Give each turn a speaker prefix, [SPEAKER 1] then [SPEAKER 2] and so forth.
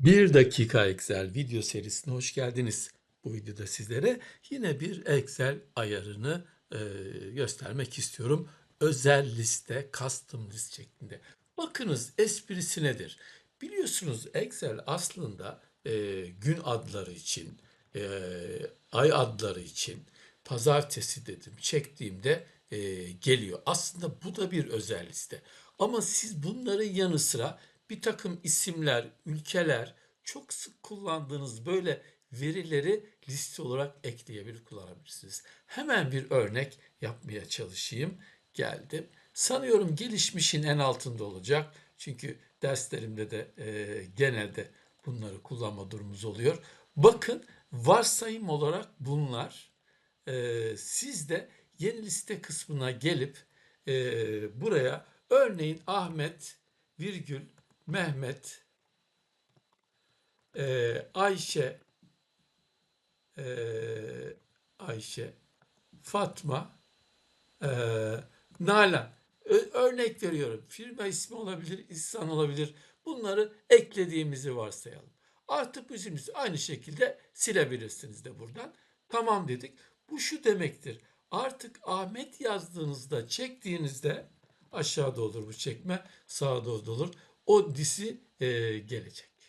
[SPEAKER 1] Bir dakika Excel video serisine hoş geldiniz. Bu videoda sizlere yine bir Excel ayarını e, göstermek istiyorum. Özel liste, custom list şeklinde. Bakınız esprisi nedir? Biliyorsunuz Excel aslında e, gün adları için, e, ay adları için, pazartesi dedim çektiğimde e, geliyor. Aslında bu da bir özel liste. Ama siz bunların yanı sıra bir takım isimler, ülkeler, çok sık kullandığınız böyle verileri liste olarak ekleyebilir, kullanabilirsiniz. Hemen bir örnek yapmaya çalışayım. Geldim. Sanıyorum gelişmişin en altında olacak. Çünkü derslerimde de e, genelde bunları kullanma durumumuz oluyor. Bakın varsayım olarak bunlar. E, siz de yeni liste kısmına gelip e, buraya örneğin Ahmet virgül Mehmet e, Ayşe e, Ayşe Fatma e, Nalan Ö- örnek veriyorum. Firma ismi olabilir, insan olabilir. Bunları eklediğimizi varsayalım. Artık bu isimimizi aynı şekilde silebilirsiniz de buradan. Tamam dedik. Bu şu demektir. Artık Ahmet yazdığınızda, çektiğinizde aşağıda olur bu çekme, sağda olur. O disi gelecek.